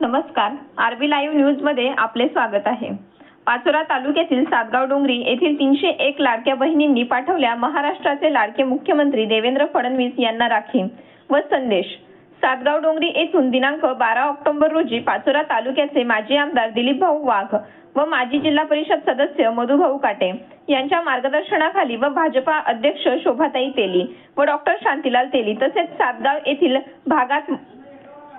नमस्कार. RB live न्यूजमध्ये आपले स्वागत आहे. पाचोरा तालुक्यातील सातगाव डोंगरी येथील तीनशे एक लाडक्या बहिणींनी पाठवल्या महाराष्ट्राचे लाडके मुख्यमंत्री देवेंद्र फडणवीस यांना राखी व संदेश. सातगाव डोंगरी येथून दिनांक बारा ऑक्टोबर रोजी पाचोरा तालुक्याचे माजी आमदार दिलीप भाऊ वाघ व माजी जिल्हा परिषद सदस्य मधुभाऊ काटे यांच्या मार्गदर्शनाखाली व भाजपा अध्यक्ष शोभाताई तेली व डॉक्टर शांतीलाल तेली तसेच सातगाव येथील भागात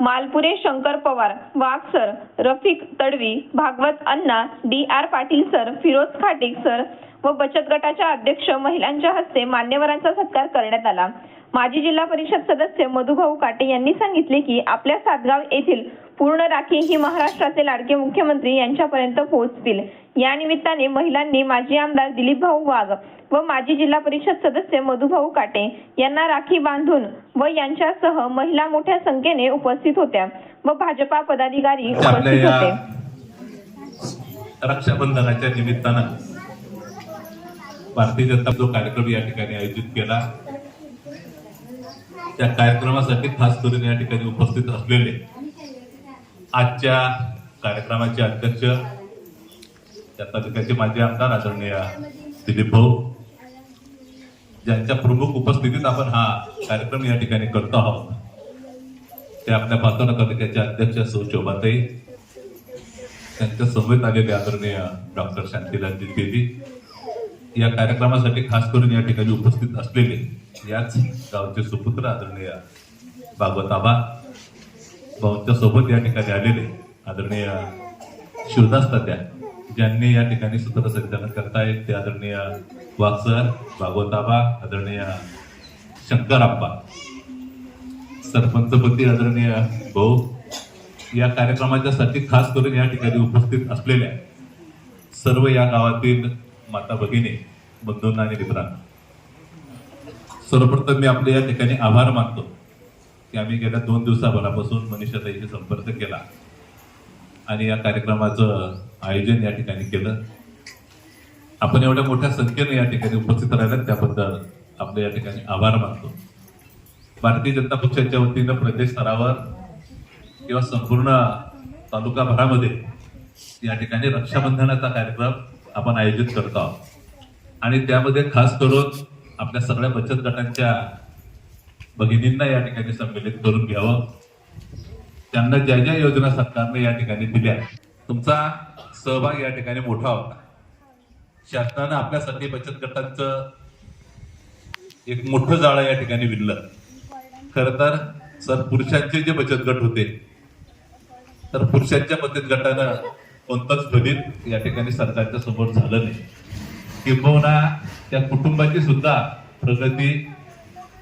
Malpure Shankar Pawar Wagh sir Rafiq Tadvi Bhagwat Anna D R Patil sir Firoz Khatik sir व बचत गटाच्या अध्यक्ष महिलांच्या हस्ते मान्यवरांचा सत्कार करण्यात आला. माजी जिल्हा परिषद सदस्य मधुभाऊ काटे यांनी सांगितले की आपल्या सातगाव येथील पूर्ण राखी ही महाराष्ट्राचे लाडके मुख्यमंत्री यांच्यापर्यंत पोहोचतील. या निमित्ताने महिलांनी माजी आमदार दिलीप भाऊ वाघ व माजी जिल्हा परिषद सदस्य मधुभाऊ काटे यांना राखी बांधून व यांच्यासह महिला मोठ्या संख्येने उपस्थित होत्या व भाजपा पदाधिकारी उपस्थित होते. रक्षाबंधनाच्या निमित्तानं भारतीय जनता जो कार्यक्रम या ठिकाणी आयोजित केला त्या कार्यक्रमासाठी खास करून या ठिकाणी उपस्थित असलेले आजच्या कार्यक्रमाचे अध्यक्ष त्या तालुक्याचे माजी आमदार आदरणीय दिलीप भाऊ ज्यांच्या प्रमुख उपस्थितीत आपण हा कार्यक्रम या ठिकाणी करतो आहोत. ते आपल्या पातोरा तालुक्याचे अध्यक्ष सौ शोभाताई त्यांच्या समवेत आलेले आदरणीय डॉक्टर शांतीलाल देवी या कार्यक्रमासाठी खास करून या ठिकाणी उपस्थित असलेले याच गावचे सुपुत्र आदरणीय भागवत आबा भाऊंच्या सोबत या ठिकाणी आलेले आदरणीय शिवदास तात्या ज्यांनी या ठिकाणी सूत्रसंचालन करतायत ते आदरणीय वाक्सर भागवताबा आदरणीय शंकर आप्पा सरपंचपती आदरणीय भाऊ या कार्यक्रमाच्यासाठी खास करून या ठिकाणी उपस्थित असलेल्या सर्व या गावातील माता भगिनी बंधूंना आणि मित्रांना. सर्वप्रथम मी आपले या ठिकाणी आभार मानतो की आम्ही गेल्या दोन दिवसाभरापासून मनीषाताईशी संपर्क केला आणि या कार्यक्रमाचं आयोजन या ठिकाणी केलं. आपण एवढ्या मोठ्या संख्येने या ठिकाणी उपस्थित राहिलात त्याबद्दल आपले या ठिकाणी आभार मानतो. भारतीय जनता पक्षाच्या वतीनं प्रदेश स्तरावर किंवा संपूर्ण तालुकाभरामध्ये या ठिकाणी रक्षाबंधनाचा कार्यक्रम आपण आयोजित करतो आहोत. आणि त्यामध्ये खास करून आपल्या सगळ्या बचत गटांच्या भगिनींना या ठिकाणी संमेलित करून घ्यावं. त्यांना ज्या ज्या योजना सरकारने या ठिकाणी दिल्या तुमचा सहभाग या ठिकाणी मोठा होता. शासनानं आपल्यासाठी बचत गटांचं एक मोठं जाळं या ठिकाणी विणलं. खर तर सर पुरुषांचे जे बचत गट होते तर पुरुषांच्या बचत गटानं कोणतंच फलित या ठिकाणी सरकारच्या समोर झालं नाही. किंबहुना त्या कुटुंबाची सुद्धा प्रगती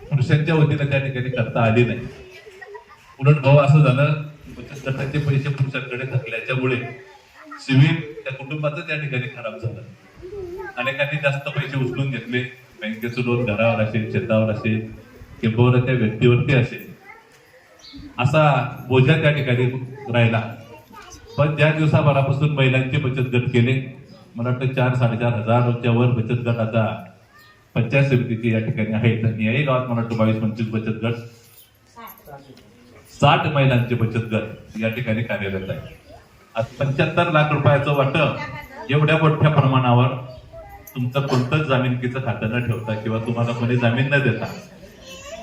पुरुषांच्या वतीनं त्या ठिकाणी करता आली नाही. उलट भाऊ असं झालं बचत गटाचे पैसे पुरुषांकडे थकल्याच्यामुळे सिव्हिल त्या कुटुंबाचं त्या ठिकाणी खराब झालं. अनेकांनी जास्त पैसे उचलून घेतले. बँकेचं लोन घरावर असेल शेतावर असेल किंबहुना त्या व्यक्तीवरती असेल. असा बोजा त्या ठिकाणी राहिला. पण ज्या दिवसाभरापासून महिलांचे बचत गट केले. मला वाटतं चार साडेचार हजारच्या वर बचत गट आता पंचायत समितीचे या ठिकाणी आहेत. आणि याही गावात मला वाटतं बावीस पंचवीस बचत गट. साठ महिलांचे बचत गट या ठिकाणी कार्यरत आहे आज पंच्याहत्तर लाख रुपयाचं वाटप एवढ्या मोठ्या प्रमाणावर तुमचं कोणतंच जामिनकीचं खातं न ठेवता किंवा तुम्हाला कोणी जामीन न देता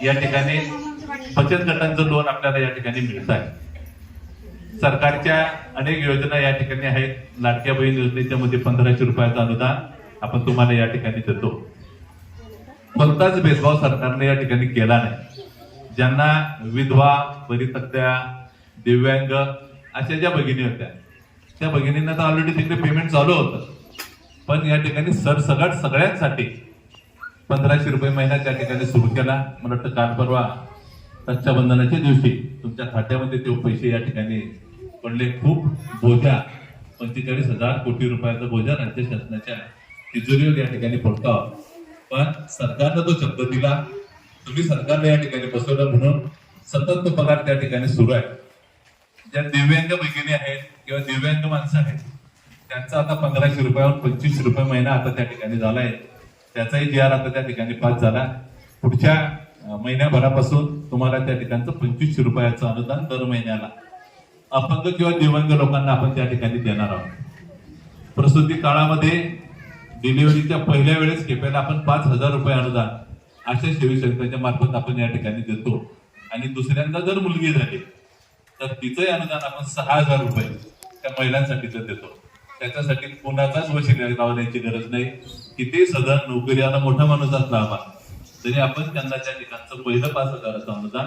या ठिकाणी बचत गटांचं लोन आपल्याला या ठिकाणी मिळत आहे. सरकारच्या अनेक योजना या ठिकाणी आहेत. लाडक्या बहीण योजनेच्या मध्ये पंधराशे रुपयाचं अनुदान आपण तुम्हाला या ठिकाणी देतो. कोणताच भेदभाव सरकारने या ठिकाणी केला नाही. ज्यांना विधवा परितक्त्या दिव्यांग अशा ज्या भगिनी होत्या त्या भगिनींना तर ऑलरेडी तिकडे पेमेंट चालू होतं. पण या ठिकाणी सरसगट सगळ्यांसाठी पंधराशे रुपये महिना त्या ठिकाणी सुरू केला. मला वाटतं काल परवा रक्षाबंधनाच्या दिवशी तुमच्या खात्यामध्ये ते पैसे या ठिकाणी पडले. खूप बोजा पंचेचाळीस हजार कोटी रुपयाचा बोजा राज्य शासनाच्या तिजोरीवर या ठिकाणी पडतो. पण सरकारनं तो शब्द दिला. तुम्ही सरकारने या ठिकाणी बसवलं म्हणून सतत तो पगार त्या ठिकाणी सुरू आहे. ज्या दिव्यांग भगिनी आहेत किंवा दिव्यांग माणसं आहेत त्यांचा आता पंधराशे रुपयावर पंचवीस रुपये महिना आता त्या ठिकाणी झालाय. त्याचाही जी आर आता त्या ठिकाणी पास झाला. पुढच्या महिन्याभरापासून तुम्हाला त्या ठिकाणचं पंचवीसशे रुपयाचं अनुदान दर महिन्याला अपंग किंवा दिव्यांग लोकांना आपण त्या ठिकाणी देणार आहोत. प्रसूती काळामध्ये डिलिव्हरीच्या पहिल्या वेळेस खेपेला आपण पाच हजार रुपये अनुदान अशा सेविकांच्या मार्फत आपण या ठिकाणी देतो. आणि दुसऱ्यांदा जर मुलगी झाली तर तिचंही अनुदान आपण सहा हजार रुपये त्या महिलांसाठीच देतो. त्याच्यासाठी कुणाचाच वशिला लावण्याची गरज नाही. किती नोकरी नोकरीवाला मोठा माणूस असला आम्हाला तरी आपण त्यांना त्या ठिकाणचं पहिलं पाच हजाराचं अनुदान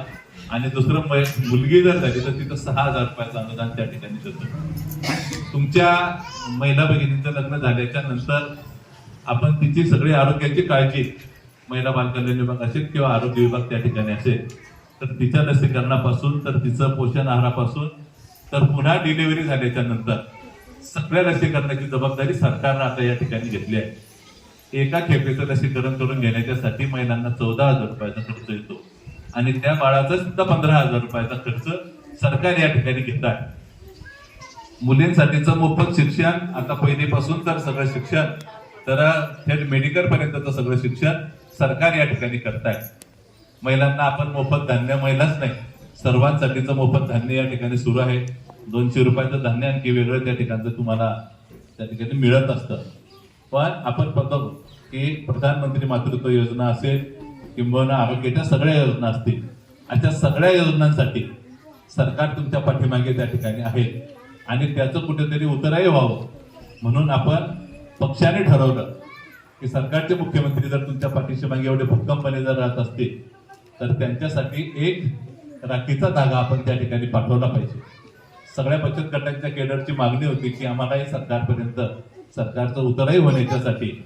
आणि दुसरं मुलगी जर झाली तर तिथं सहा हजार रुपयाचं अनुदान त्या ठिकाणी देतो. तुमच्या महिला भगिनीचं लग्न झाल्याच्यानंतर आपण तिची सगळी आरोग्याची काळजी महिला बालकल्याण विभाग असेल किंवा आरोग्य विभाग त्या ठिकाणी असेल तर तिच्या लसीकरणापासून तर तिचं पोषण आहारापासून तर पुन्हा डिलिव्हरी झाल्याच्यानंतर सगळ्या लसीकरणाची जबाबदारी सरकारनं आता या ठिकाणी घेतली आहे. एका खेपेचं लसीकरण करून घेण्याच्यासाठी महिलांना चौदा हजार रुपयाचा खर्च येतो. आणि त्या बाळाचा सुद्धा पंधरा हजार रुपयाचा खर्च सरकार या ठिकाणी घेत आहे. मुलींसाठीचं मोफत शिक्षण आता पहिलीपासून तर सगळं शिक्षण तर थेट मेडिकल पर्यंतचं सगळं शिक्षण सरकार या ठिकाणी करताय. महिलांना आपण मोफत धान्य महिलाच नाही सर्वांसाठीचं मोफत धान्य या ठिकाणी सुरू आहे. दोनशे रुपयाचं धान्य आणखी वेगळं त्या ठिकाणचं तुम्हाला त्या ठिकाणी मिळत असतं. पण आपण बघू की प्रधानमंत्री मातृत्व योजना असेल किंबहुना आरोग्याच्या सगळ्या योजना असतील अशा सगळ्या योजनांसाठी सरकार तुमच्या पाठीमागे त्या ठिकाणी आहे. आणि त्याचं कुठेतरी उतरही व्हावं म्हणून आपण पक्षाने ठरवलं की सरकारचे मुख्यमंत्री जर तुमच्या पाठीशी मागे एवढे भक्कमपणे जर राहत असतील तर त्यांच्यासाठी एक राखीचा धागा आपण त्या ठिकाणी पाठवला पाहिजे. सगळ्या बचत गटांच्या केडरची मागणी होती की आम्हालाही सरकारपर्यंत सरकारचं उतराई होण्याच्यासाठी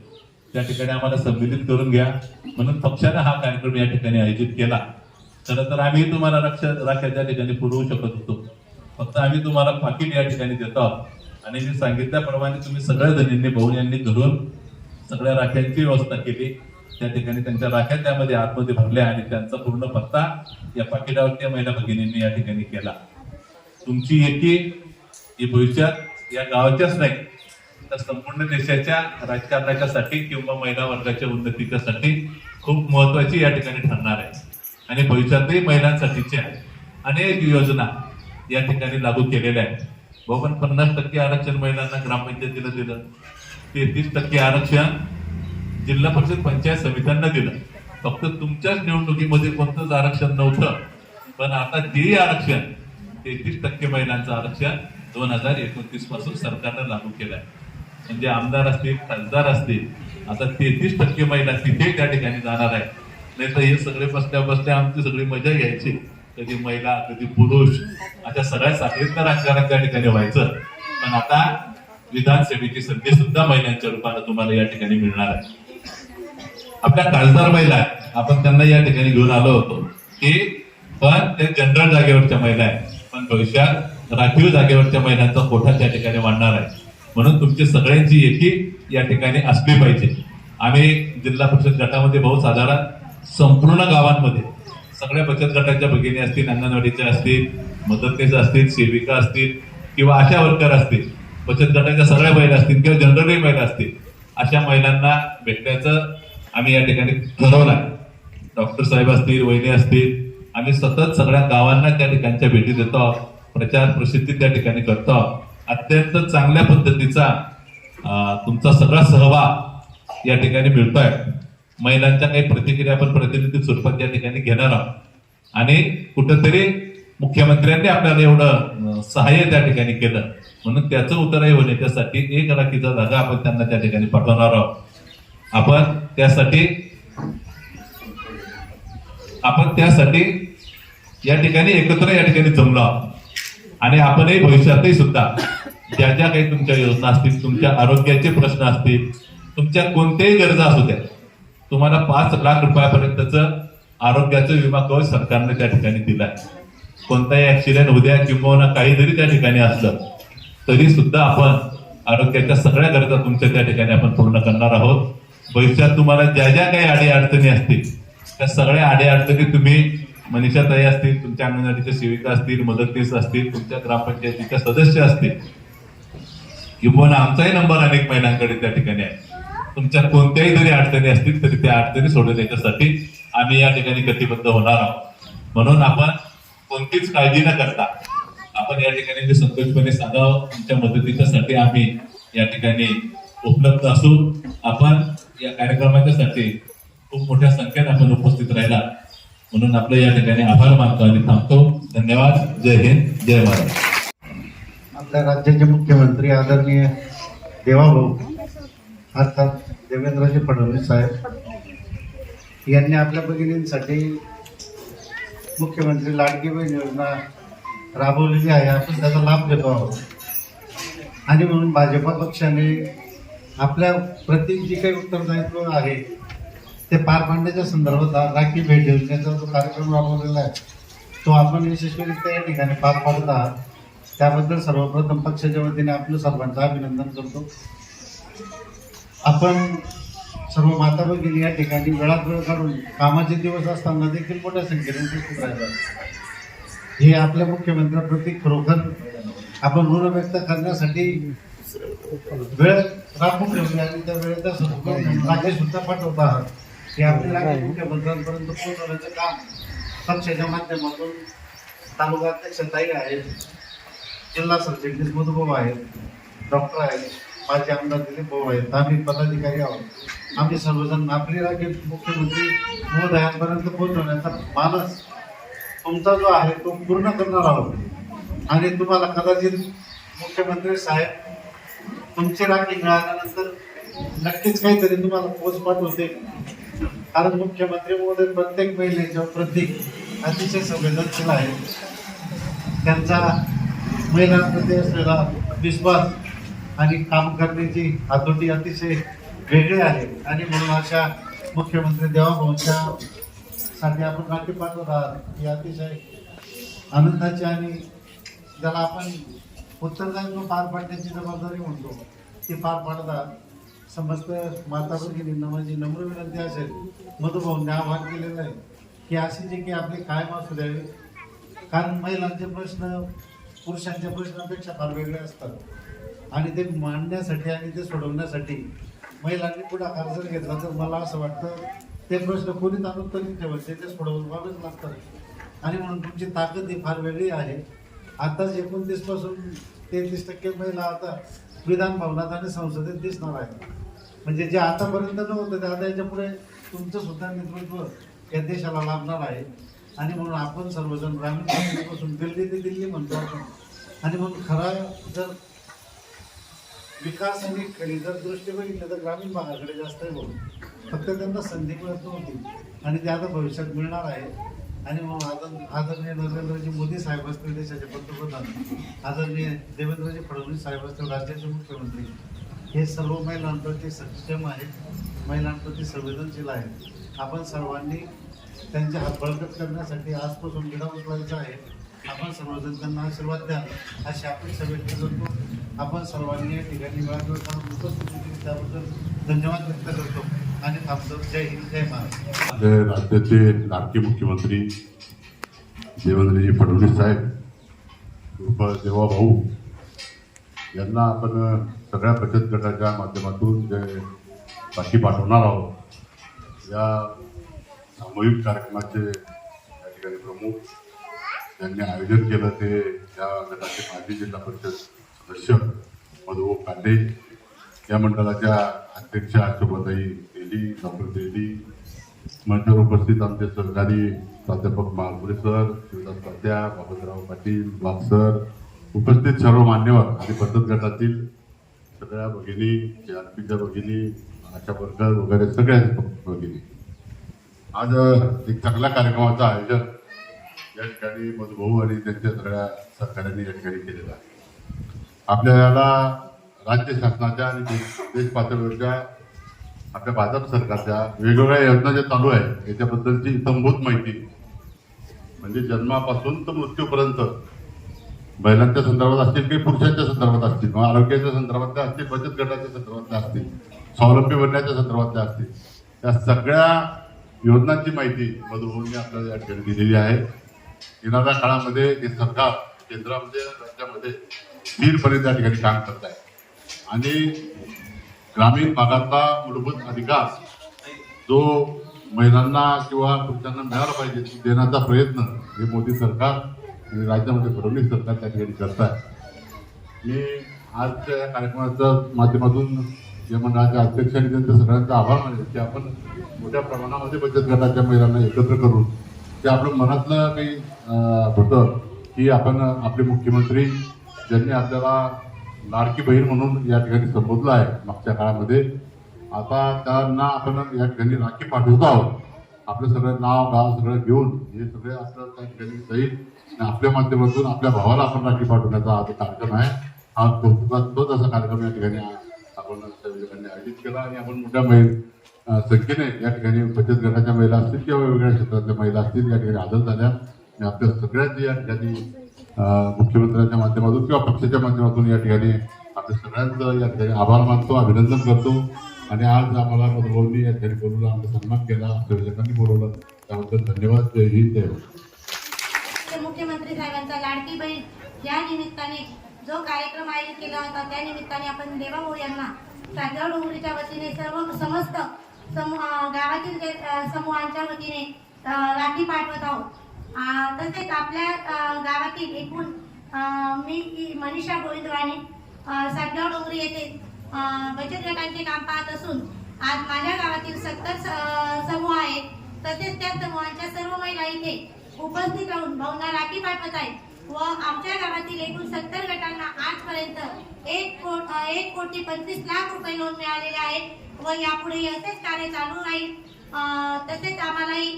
त्या ठिकाणी आम्हाला संमिलित करून घ्या. म्हणून पक्षानं हा कार्यक्रम या ठिकाणी आयोजित केला. खरं तर आम्ही तुम्हाला रक्षा राख्या त्या ठिकाणी पुरवू शकत होतो फक्त आम्ही तुम्हाला पाकिट या ठिकाणी देतो आहोत. आणि मी सांगितल्याप्रमाणे तुम्ही सगळ्या जणींनी भाऊ यांनी धरून सगळ्या राख्यांची व्यवस्था केली. त्या ठिकाणी त्यांच्या राख्या त्यामध्ये आतमध्ये भरल्या आणि त्यांचा पूर्ण पत्ता या पाकिटावरती या महिला भगिनींनी या ठिकाणी केला. तुमची एकी ही भविष्यात या गावाच्याच नाही तर संपूर्ण देशाच्या राजकारणाच्यासाठी किंवा महिला वर्गाच्या उन्नतीच्यासाठी खूप महत्वाची या ठिकाणी ठरणार आहे. आणि भविष्यातही महिलांसाठीच्या अनेक योजना या ठिकाणी लागू केलेल्या आहेत. बाबा पन्नास टक्के आरक्षण महिलांना ग्रामपंचायतीला दिलं. तेहतीस टक्के आरक्षण जिल्हा परिषद पंचायत समित्यांना दिलं. फक्त तुमच्याच निवडणुकीमध्ये कोणतंच आरक्षण नव्हतं. पण आता तेही आरक्षण तेहतीस टक्के महिलांचं आरक्षण दोन हजार एकोणतीसपासून सरकारनं लागू केलं आहे म्हणजे आमदार असतील खासदार असतील आता तेहतीस टक्के महिला तिथे त्या ठिकाणी जाणार आहे नाही तर हे सगळे बसल्या बसल्या आमची सगळी मजा घ्यायची. कधी महिला कधी पुरुष अशा सगळ्या साखळीतनं राजकारण त्या ठिकाणी व्हायचं. पण आता विधानसभेची संधी सुद्धा महिलांच्या रूपाने तुम्हाला या ठिकाणी मिळणार आहे. आपल्या खासदार महिला आपण त्यांना या ठिकाणी घेऊन आलो होतो. की पण ते जनरल जागेवरच्या महिला आहेत. पण भविष्यात राखीव जागेवरच्या महिलांचा कोठा त्या ठिकाणी वाढणार आहे? म्हणून तुमची सगळ्यांची एकी या ठिकाणी असली पाहिजे आम्ही जिल्हा परिषद गटामध्ये बहुत साधारण संपूर्ण गावांमध्ये सगळ्या बचत गटाच्या भगिनी असतील अंगणवाडीच्या असतील मदतनीस असतील सेविका असतील किंवा आशा वर्कर असतील बचत गटाच्या सगळ्या महिला असतील किंवा जनरली महिला असतील अशा महिलांना भेटण्याचं आम्ही या ठिकाणी ठरवलं आहे डॉक्टर साहेब असतील वहिनी असतील आम्ही सतत सगळ्या गावांना त्या ठिकाणच्या भेटी देतो प्रचार प्रसिद्धी त्या ठिकाणी करतो आहोत. अत्यंत चांगल्या पद्धतीचा तुमचा सगळा सहभाग या ठिकाणी मिळतोय. महिलांच्या काही प्रतिक्रिया आपण प्रतिनिधी स्वरूपात या ठिकाणी घेणार आहोत. आणि कुठंतरी मुख्यमंत्र्यांनी आपल्याला एवढं सहाय्य त्या ठिकाणी केलं. म्हणून त्याचं उत्तरही होण्याच्यासाठी एक राखीचा धागा आपण त्यांना त्या ठिकाणी पाठवणार आहोत. आपण त्यासाठी आपण त्यासाठी या ठिकाणी एकत्र या ठिकाणी जमलो आहोत. आणि आपणही भविष्यातही सुद्धा ज्या ज्या काही तुमच्या योजना असतील तुमच्या आरोग्याचे प्रश्न असतील तुमच्या कोणत्याही गरजा असू द्या तुम्हाला पाच लाख रुपयापर्यंतचं आरोग्याचं विमा कवच सरकारने त्या ठिकाणी दिलाय कोणताही ऍक्सिडेंट उद्या किंवा काही जरी त्या ठिकाणी असलं तरी सुद्धा आपण आरोग्याच्या सगळ्या गरजा तुमच्या त्या ठिकाणी आपण पूर्ण करणार आहोत. भविष्यात तुम्हाला ज्या ज्या काही अडी अडचणी असतील त्या सगळ्या अडी अडचणी तुम्ही मनीषाताई असतील तुमच्या अंगणवाडीच्या सेविका असतील मदतनीस असतील तुमच्या ग्रामपंचायतीच्या सदस्य असतील किंवा आमचाही नंबर अनेक महिलांकडे त्या ठिकाणी आहे. तुमच्या कोणत्याही जरी अडचणी असतील तरी त्या अडचणी सोडवण्याच्यासाठी आम्ही या ठिकाणी कटिबद्ध होणार आहोत. म्हणून आपण कोणतीच काळजी न करता आपण या ठिकाणी जे संतोषपणे सांगावं तुमच्या मदतीच्यासाठी आम्ही या ठिकाणी उपलब्ध असू आपण या कार्यक्रमाच्यासाठी खूप मोठ्या संख्येने आपण उपस्थित राहिला. म्हणून आपलं या ठिकाणी आभार मानतो आणि थांबतो. धन्यवाद. जय हिंद. जय महाराष्ट्र. आपल्या राज्याचे मुख्यमंत्री आदरणीय देवाभाऊ अर्थात देवेंद्रजी फडणवीस साहेब यांनी आपल्या भगिनींसाठी मुख्यमंत्री लाडकी बहीण योजना राबवलेली आहे आपण त्याचा लाभ घेतो आहोत. आणि म्हणून भाजपा पक्षाने आपल्या प्रति जी काही उत्तरदायित्व आहे ते पार पाडण्याच्या संदर्भात राखी भेट योजनेचा जो कार्यक्रम राबवलेला आहे तो आपण यशस्वीरित्या या ठिकाणी पार पाडत आहात. त्याबद्दल सर्वप्रथम पक्षाच्या वतीने आपलं सर्वांचं अभिनंदन करतो. आपण सर्व माता भगिनी या ठिकाणी वेळात वेळ काढून कामाचे दिवस असताना देखील मोठ्या संख्येने उपस्थित हे आपल्या मुख्यमंत्र्याप्रती खरोखर आपण ऋण व्यक्त करण्यासाठी वेळ राखून ठेवली आणि त्या वेळेचा राजे सुद्धा पाठवत आहात. हे आपल्याला मुख्यमंत्र्यांपर्यंत पोहोचवण्याचं काम पक्षाच्या माध्यमातून तालुका अध्यक्ष ताई आहेत. जिल्हा सरचिटणीस मधुभाऊ आहेत. डॉक्टर आहेत. माझे आमदार दिलीप भाऊ आहेत. आम्ही पदाधिकारी आहोत. आम्ही सर्वजण आपली राखी मुख्यमंत्री महोदयांपर्यंत पोहोचवण्याचा मानस तुमचा जो आहे तो पूर्ण करणार आहोत. आणि तुम्हाला कदाचित मुख्यमंत्री साहेब तुमची राखी मिळाल्यानंतर नक्कीच काहीतरी तुम्हाला पोच पाठवते कारण मुख्यमंत्री महोदय प्रत्येक महिलेच्या प्रत्येक अतिशय संवेदनशील आहे. त्यांचा महिलांप्रती असलेला विश्वास आणि काम करण्याची हातोटी अतिशय वेगळी आहे. आणि म्हणून अशा मुख्यमंत्री देवाभाऊंच्या साठी आपण नाट्य पाठवत आहात. ही अतिशय आनंदाची आणि ज्याला आपण उत्तरदायित्व पार पाडण्याची जबाबदारी म्हणतो ती पार पाडतात समस्त माता भगिनींना माझी नम्र विनंती असेल मधुभाऊंनी आवाहन केलेलं आहे. की अशी जे की आपली कायम असू द्यावी. कारण महिलांचे प्रश्न पुरुषांच्या प्रश्नापेक्षा फार वेगळे असतात. आणि ते मांडण्यासाठी आणि ते सोडवण्यासाठी महिलांनी पुढाकार जर घेतला तर मला असं वाटतं ते प्रश्न कोणी ताणून तरी ठेवायचे ते सोडवावेच लागतात. आणि म्हणून तुमची ताकद ही फार वेगळी आहे. आताच एकोणतीसपासून तेहतीस टक्के महिला आता विधान भवनात आणि संसदेत दिसणार आहे म्हणजे जे आतापर्यंत नव्हतं ते आता याच्यापुढे तुमचं सुद्धा नेतृत्व या देशाला लाभणार आहे. आणि म्हणून आपण सर्वजण ग्रामीण भागापासून दिल्ली ते दिल्ली म्हणतो आपण. आणि म्हणून खरा जर विकास आणि जर दृष्टी बघितलं तर ग्रामीण भागाकडे जास्त आहे बघून. फक्त त्यांना संधी मिळत नव्हती. आणि ते आता भविष्यात मिळणार आहे. आणि मग आदर आदरणीय नरेंद्रजी मोदी साहेब असतील देशाचे पंतप्रधान. आदरणीय देवेंद्रजी फडणवीस साहेब असतील राज्याचे मुख्यमंत्री. हे सर्व महिलांप्रती सक्षम आहेत महिलांप्रती संवेदनशील आहेत आपण सर्वांनी त्यांचे हात बळकट करण्यासाठी आजपासून विडा उचलायचा आहे. आपण सर्वजण त्यांना आशीर्वाद द्या अशी आपण सभेत करतो. आपण सर्वांनी या ठिकाणी उपस्थित होती त्याबद्दल धन्यवाद व्यक्त करतो. आणि थांबतो. जय हिंद जय महाराज राज्याचे लाडके मुख्यमंत्री देवेंद्रजी फडणवीस साहेब उर्फ देवा भाऊ यांना आपण सगळ्या बचत गटाच्या माध्यमातून जे बाकी पाठवणार आहोत या सामूहिक कार्यक्रमाचे या ठिकाणी प्रमुख त्यांनी आयोजन केलं ते या गटाचे माजी जिल्हा परिषद सदस्य मधुभाऊ कांडे या मंडळाच्या अध्यक्षा शोभाताई तेली डॉक्टर तेली. मंचावर उपस्थित आमचे सहकारी प्राध्यापक महापुरे सर शिवदास पाट्या बाबतराव पाटील वाघ सर. उपस्थित सर्व मान्यवर आणि बचत गटातील सगळ्या भगिनी आरपीच्या भगिनी आशा वर्कर वगैरे सगळ्या भगिनी. आज एक चांगल्या कार्यक्रमाचं आयोजन या ठिकाणी मधुभाऊ आणि त्यांच्या सगळ्या सरकारांनी या ठिकाणी केलेलं आहे. आपल्याला राज्य शासनाच्या आणि देश पातळीवरच्या आपल्या भाजप सरकारच्या वेगवेगळ्या योजना ज्या चालू आहेत याच्याबद्दलची इतंभूत माहिती म्हणजे जन्मापासून तर मृत्यूपर्यंत महिलांच्या संदर्भात असतील की पुरुषांच्या संदर्भात असतील किंवा आरोग्याच्या संदर्भातल्या असतील बचत गटाच्या संदर्भातल्या असतील स्वावलंबी बनण्याच्या संदर्भातल्या असतील त्या सगळ्या योजनांची माहिती मधुभाऊंनी आपल्याला या ठिकाणी दिलेली आहे. येणाऱ्या काळामध्ये हे सरकार केंद्रामध्ये राज्यामध्ये स्थिरपणे त्या ठिकाणी काम करत आहे. आणि ग्रामीण भागातला मूलभूत अधिकार जो महिलांना किंवा पुरुषांना मिळाला पाहिजे देण्याचा प्रयत्न हे मोदी सरकार आणि राज्यामध्ये फडणवीस सरकार त्या ठिकाणी करत आहे. मी आजच्या या कार्यक्रमाच्या माध्यमातून या मंडळाच्या अध्यक्षांनी त्यांच्या सगळ्यांचा आभार मानले की आपण मोठ्या प्रमाणामध्ये बचत गटाच्या महिलांना एकत्र करून ते आपलं मनातलं काही होतं की आपण आपले मुख्यमंत्री ज्यांनी आपल्याला लाडकी बहीण म्हणून या ठिकाणी संबोधलं आहे मागच्या काळामध्ये आता त्यांना आपण या ठिकाणी राखी पाठवतो आहोत. आपलं सगळं नाव गाव सगळं घेऊन हे सगळे आपलं त्या ठिकाणी जाईल. आणि आपल्या माध्यमातून आपल्या भावाला आपण राखी पाठवण्याचा हा कार्यक्रम आहे. हा कौतुकात तोच असा कार्यक्रम या ठिकाणी आपण आयोजित केला आणि आपण मोठ्या महिला संख्येने या ठिकाणी बचत गटाच्या महिला असतील किंवा वेगवेगळ्या क्षेत्रातल्या महिला असतील या ठिकाणी हजर झाल्या. आणि आपल्या सगळ्यांची या ठिकाणी मुख्यमंत्र्यांच्या माध्यमातून किंवा पक्षाच्या माध्यमातून या ठिकाणी आपल्या सगळ्यांचं या ठिकाणी आभार मानतो अभिनंदन करतो. आणि आज आम्हाला मधुभाऊंनी या ठिकाणी बोलवलं आमचा सन्मान केला संयोजकांनी बोलवलं. त्याबद्दल धन्यवाद. जय हिंद जय मुख्यमंत्री साहेबांचा लाडकी बहीण या निमित्ताने जो कार्यक्रम आयोजित केला होता त्या निमित्ताने आपण देवाभाऊ यांना सातगाव उमरीच्या वतीने सर्व समस्त समूह गावातील समूहांच्या वतीने राखी पाठवत आहोत. तसेच आपल्या गावातील एकूण मी मनीषा गोविंदवाने सातगाव डोंगरी येथे बचत गटांचे काम पाहत असून आज माझ्या गावातील सत्तर समूह आहेत तसेच त्या समूहांच्या सर्व महिला इथे उपस्थित राहून भाऊंना राखी पाठवत आहेत व आमच्या गावातील एकूण सत्तर गटांना आजपर्यंत एक कोट एक कोटी पंचवीस लाख रुपये लोन मिळालेले आहेत. व यापुढे असेच कार्य चालू राहील. तसेच आम्हालाही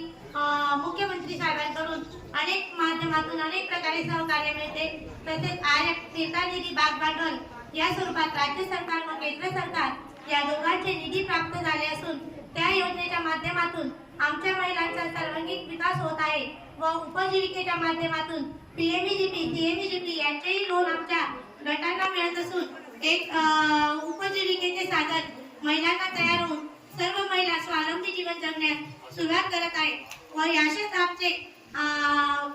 मुख्यमंत्री साहेबांकडून अनेक माध्यमातून अनेक प्रकारे सहकार्य मिळते. तसेच आय फिरता निधी बाग भांडवल या स्वरूपात राज्य सरकार व केंद्र सरकार या दोघांचे निधी प्राप्त झाले असून त्या योजनेच्या माध्यमातून आमच्या महिलांचा सर्वांगीण विकास होत आहे व उपजीविकेच्या माध्यमातून पीएमईजीपी सीएमईजीपी यांचेही लोन आमच्या गटांना मिळत असून एक उपजीविकेचे साधन महिलांना तयार होऊन सर्व महिला स्वावलंबी जीवन जगण्यास सुरुवात करत आहेत. व याशेच आमचे अं,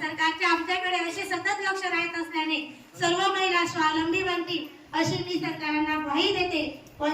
सरकारचे आमच्याकडे असे सतत लक्ष राहत असल्याने सर्व महिला स्वावलंबी बनतील अशी मी सरकारांना ग्वाही देते. व